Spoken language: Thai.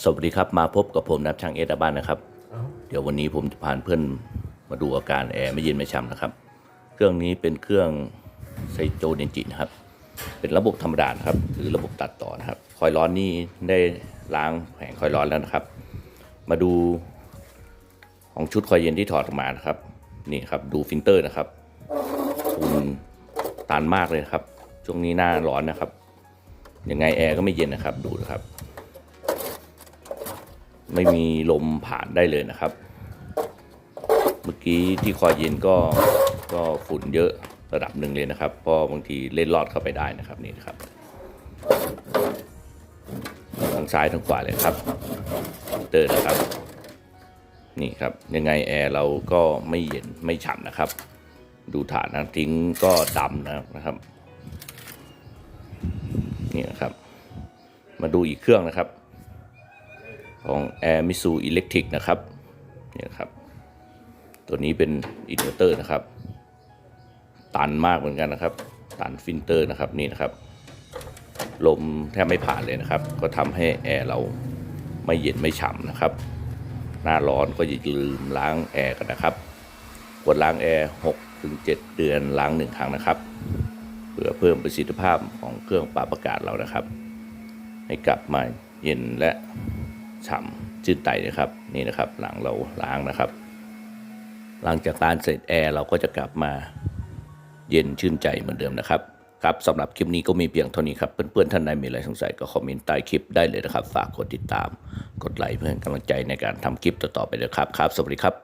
สวัสดีครับมาพบกับผมนับช่างเอตบ้านนะครับ เดี๋ยววันนี้ผมจะพาเพื่อนมาดูอาการแอร์ไม่เย็นไม่ช่ำนะครับ เครื่องนี้เป็นเครื่องไซโจเดนจินะครับ เป็นระบบธรรมดานะครับหรือระบบตัดต่อนะครับ คอยร้อนนี่ได้ล้างแผงคอยร้อนแล้วนะครับ มาดูของชุดคอยเย็นที่ถอดออกมานะครับ นี่ครับดูฟิลเตอร์นะครับคุณตันมากเลยนะครับ ช่วงนี้หน้าร้อนนะครับยังไงแอร์ก็ไม่เย็นนะครับดูนะครับ ไม่มีลมผ่านได้เลยนะครับ เมื่อกี้ที่คอยเย็นก็ก็ฝุ่นเยอะระดับหนึ่งเลยนะครับเพราะบางทีเล่นลอดเข้าไปได้นะครับนี่นะครับทางซ้ายทางขวาเลยครับเตอร์นะครับ นี่ครับยังไงแอร์เราก็ไม่เย็นไม่ฉ่ำนะครับ ดูฐานนะทิ้งก็ดำนะครับนี่นะครับ มาดูอีกเครื่องนะครับ ของ Air m i s u Electric นะครับนี่นครับ ตัวนี้เป็นอินเวอร์เตอร์นะครับ ตันมากเหมือนกันนะครับ ตันฟิลเตอร์นะครับนี่นะครับ ลมแทบไม่ผ่านเลยนะครับ ก็ทำให้แอร์เราไม่เย็นไม่ฉ่ำนะครับ หน้าร้อนก็อย่าลืมล้างแอร์กันนะครับกดล้างแอร์6ถึง7เดือนล้างหนึ่งครั้งนะครับ เพื่อเพิ่มประสิทธิภาพของเครื่องปรับอากาศเรานะครับ ให้กลับมาเย็นและ ฉ่ำจืดไตนะครับนี่นะครับหลังเราล้างนะครับ หลังจากล้างเสร็จแอร์เราก็จะกลับมาเย็นชื่นใจเหมือนเดิมนะครับครับสำหรับคลิปนี้ก็มีเพียงเท่านี้ครับ เพื่อนๆท่านใดมีอะไรสงสัยก็คอมเมนต์ใต้คลิปได้เลยนะครับ ฝากกดติดตาม กดไลค์เพื่อเป็นกำลังใจในการทำคลิปต่อๆไปเลยครับครับ สวัสดีครับ